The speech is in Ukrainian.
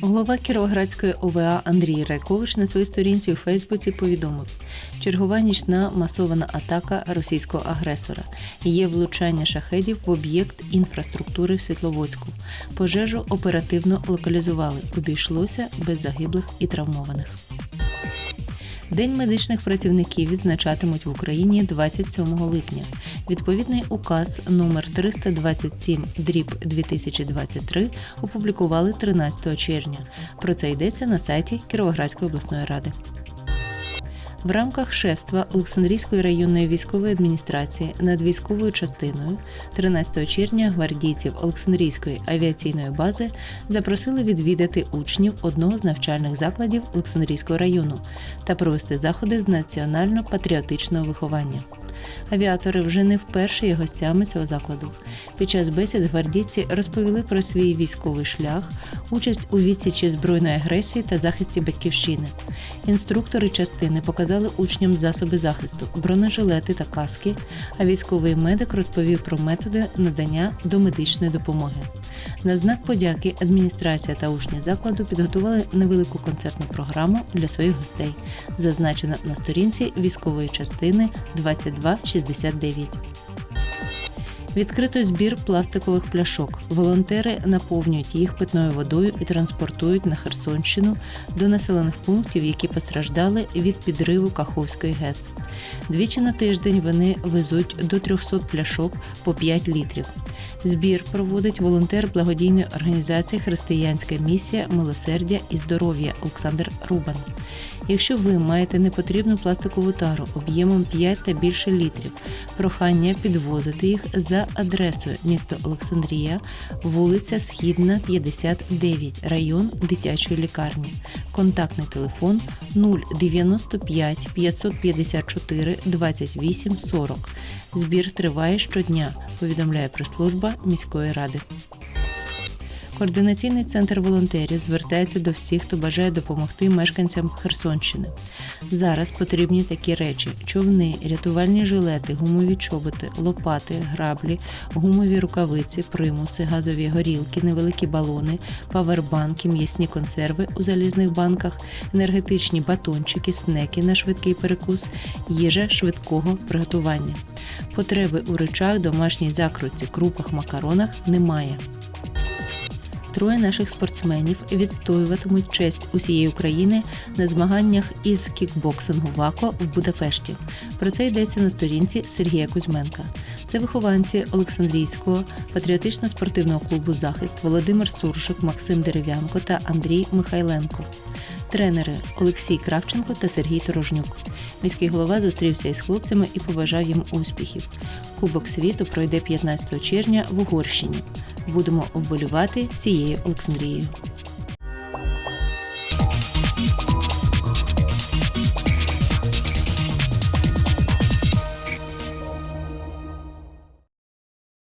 Голова Кіровоградської ОВА Андрій Райкович на своїй сторінці у Фейсбуці повідомив: чергова нічна масована атака російського агресора. Є влучання шахедів в об'єкт інфраструктури в Світловодську. Пожежу оперативно локалізували. Обійшлося без загиблих і травмованих. День медичних працівників відзначатимуть в Україні 27 липня. Відповідний указ номер 327 дріб 2023 опублікували 13 червня. Про це йдеться на сайті Кіровоградської обласної ради. В рамках шефства Олександрійської районної військової адміністрації над військовою частиною 13 червня гвардійців Олександрійської авіаційної бази запросили відвідати учнів одного з навчальних закладів Олександрійського району та провести заходи з національно-патріотичного виховання. Авіатори вже не вперше є гостями цього закладу. Під час бесід гвардійці розповіли про свій військовий шлях, участь у відсічі збройної агресії та захисті батьківщини. Інструктори частини показали учням засоби захисту, бронежилети та каски, а військовий медик розповів про методи надання домедичної допомоги. На знак подяки адміністрація та учні закладу підготували невелику концертну програму для своїх гостей, зазначено на сторінці військової частини 2269. Відкрито збір пластикових пляшок. Волонтери наповнюють їх питною водою і транспортують на Херсонщину до населених пунктів, які постраждали від підриву Каховської ГЕС. Двічі на тиждень вони везуть до 300 пляшок по 5 літрів. Збір проводить волонтер благодійної організації Християнська місія милосердя і здоров'я Олександр Рубан. Якщо ви маєте непотрібну пластикову тару об'ємом 5 та більше літрів, прохання підвозити їх за адресою місто Олександрія, вулиця Східна, 59, район дитячої лікарні. Контактний телефон 095 554 28 40. Збір триває щодня, повідомляє прес-служба міської ради. Координаційний центр волонтерів звертається до всіх, хто бажає допомогти мешканцям Херсонщини. Зараз потрібні такі речі: човни, рятувальні жилети, гумові чоботи, лопати, граблі, гумові рукавиці, примуси, газові горілки, невеликі балони, павербанки, м'ясні консерви у залізних банках, енергетичні батончики, снеки на швидкий перекус, їжа швидкого приготування. Потреби у речах, домашній закрутці, крупах, макаронах немає. Троє наших спортсменів відстоюватимуть честь усієї України на змаганнях із кікбоксингу ВАКО в Будапешті. Про це йдеться на сторінці Сергія Кузьменка. Це вихованці Олександрійського патріотично-спортивного клубу Захист Володимир Суршик, Максим Дерев'янко та Андрій Михайленко. Тренери Олексій Кравченко та Сергій Торожнюк. Міський голова зустрівся із хлопцями і побажав їм успіхів. Кубок світу пройде 15 червня в Угорщині. Будемо вболівати всією Олександрією.